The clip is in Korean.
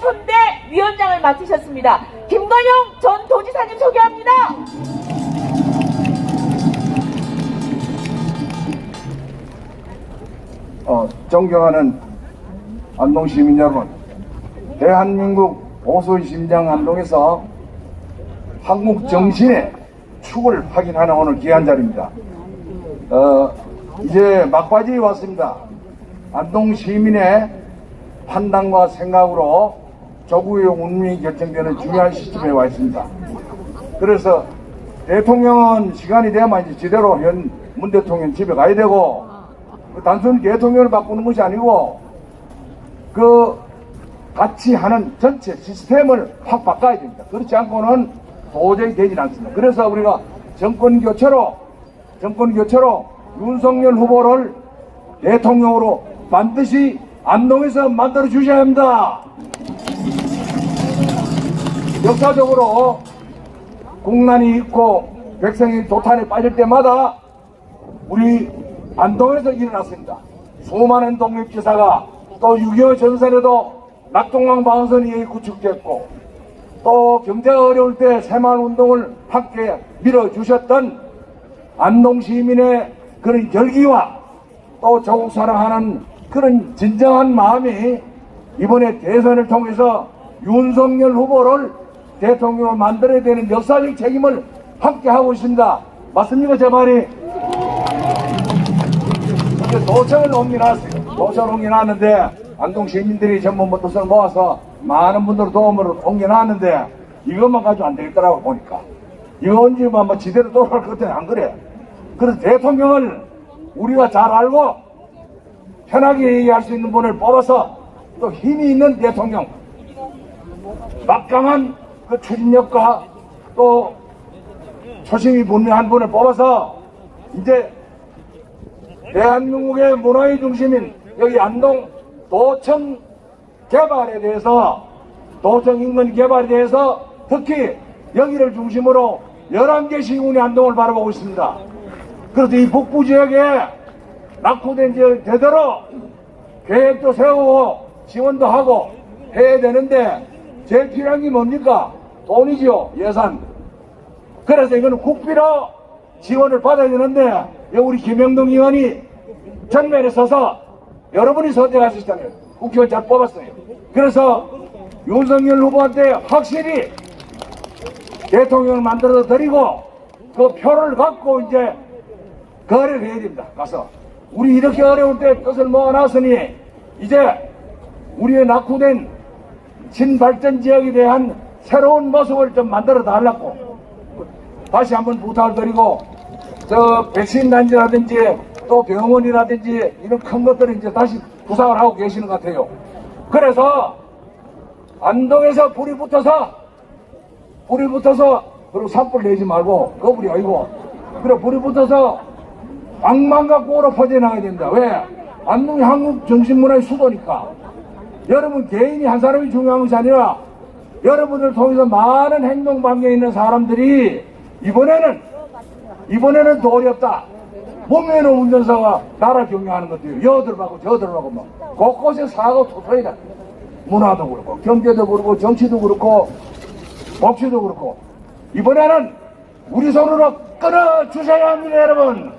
선대 위원장을 맡으셨습니다. 김관영 전 도지사님 소개합니다. 어, 존경하는 안동 시민 여러분, 대한민국 보수의 심장 안동에서 한국 정신의 축을 확인하는 오늘 귀한 자리입니다. 어, 이제 막바지에 왔습니다. 안동 시민의 판단과 생각으로 조국의 운명이 결정되는 중요한 시점에 와 있습니다. 그래서 대통령은 시간이 되면 이제 제대로 현 문 대통령 집에 가야 되고 그 단순히 대통령을 바꾸는 것이 아니고 그 같이 하는 전체 시스템을 확 바꿔야 됩니다. 그렇지 않고는 도저히 되질 않습니다. 그래서 우리가 정권 교체로 정권 교체로 윤석열 후보를 대통령으로 반드시 안동에서 만들어 주셔야 합니다. 역사적으로 국난이 있고 백성이 도탄에 빠질 때마다 우리 안동에서 일어났습니다. 수많은 독립기사가 또 6.25 전선에도 낙동강 방선이 구축됐고 또 경제가 어려울 때 새마을운동을 함께 밀어주셨던 안동 시민의 그런 열기와 또 조국 사랑하는 그런 진정한 마음이 이번에 대선을 통해서 윤석열 후보를 대통령으로 만들어야 되는 역사적 책임을 함께 하고 있습니다. 맞습니까, 제 말이? 도청을 옮겨놨어요. 도청을 옮겨놨는데 안동 시민들이 전부 뭐 뜻을 모아서 많은 분들 도움으로 옮겨놨는데 이것만 가지고 안 되겠더라고 보니까 이거 언제만 뭐 지대로 돌아갈 것 같아 안 그래. 그래서 대통령을 우리가 잘 알고 편하게 얘기할 수 있는 분을 뽑아서 또 힘이 있는 대통령 막강한 그 추진력과 또 초심이 분명한 분을 뽑아서 이제 대한민국의 문화의 중심인 여기 안동 도청 개발에 대해서 도청 인근 개발에 대해서 특히 여기를 중심으로 11개 시군이 안동을 바라보고 있습니다. 그래서 이 북부 지역에 낙후된 지역 제대로 계획도 세우고 지원도 하고 해야 되는데 제일 필요한 게 뭡니까? 돈이지요, 예산. 그래서 이거는 국비로 지원을 받아야 되는데 우리 김영동 의원이 전면에 서서 여러분이 선택하셨잖아요. 국회의원 잘 뽑았어요. 그래서 윤석열 후보한테 확실히 대통령을 만들어 드리고 그 표를 갖고 이제 거래를 해야 됩니다. 가서 우리 이렇게 어려울 때 뜻을 모아놨으니 이제 우리의 낙후된 신발전 지역에 대한 새로운 모습을 좀 만들어 달라고 다시 한번 부탁을 드리고 저 백신 단지라든지 또 병원이라든지 이런 큰 것들을 이제 다시 부상을 하고 계시는 것 같아요. 그래서 안동에서 불이 붙어서 불이 붙어서 그리고 산불 내지 말고 거불이 아니고 그래 불이 붙어서 갖고 오로 퍼져나가야 된다. 왜? 안동이 한국 정신문화의 수도니까 여러분 개인이 한 사람이 중요한 것이 아니라 여러분을 통해서 많은 행동 방향에 있는 사람들이 이번에는 이번에는 더 어렵다. 몸에는 운전사가 나라 경영하는 것들이 여들 하고 저들 하고 뭐 곳곳에 사고 토토이다. 문화도 그렇고 경제도 그렇고 정치도 그렇고 복지도 그렇고 이번에는 우리 손으로 끊어 주셔야 합니다, 여러분.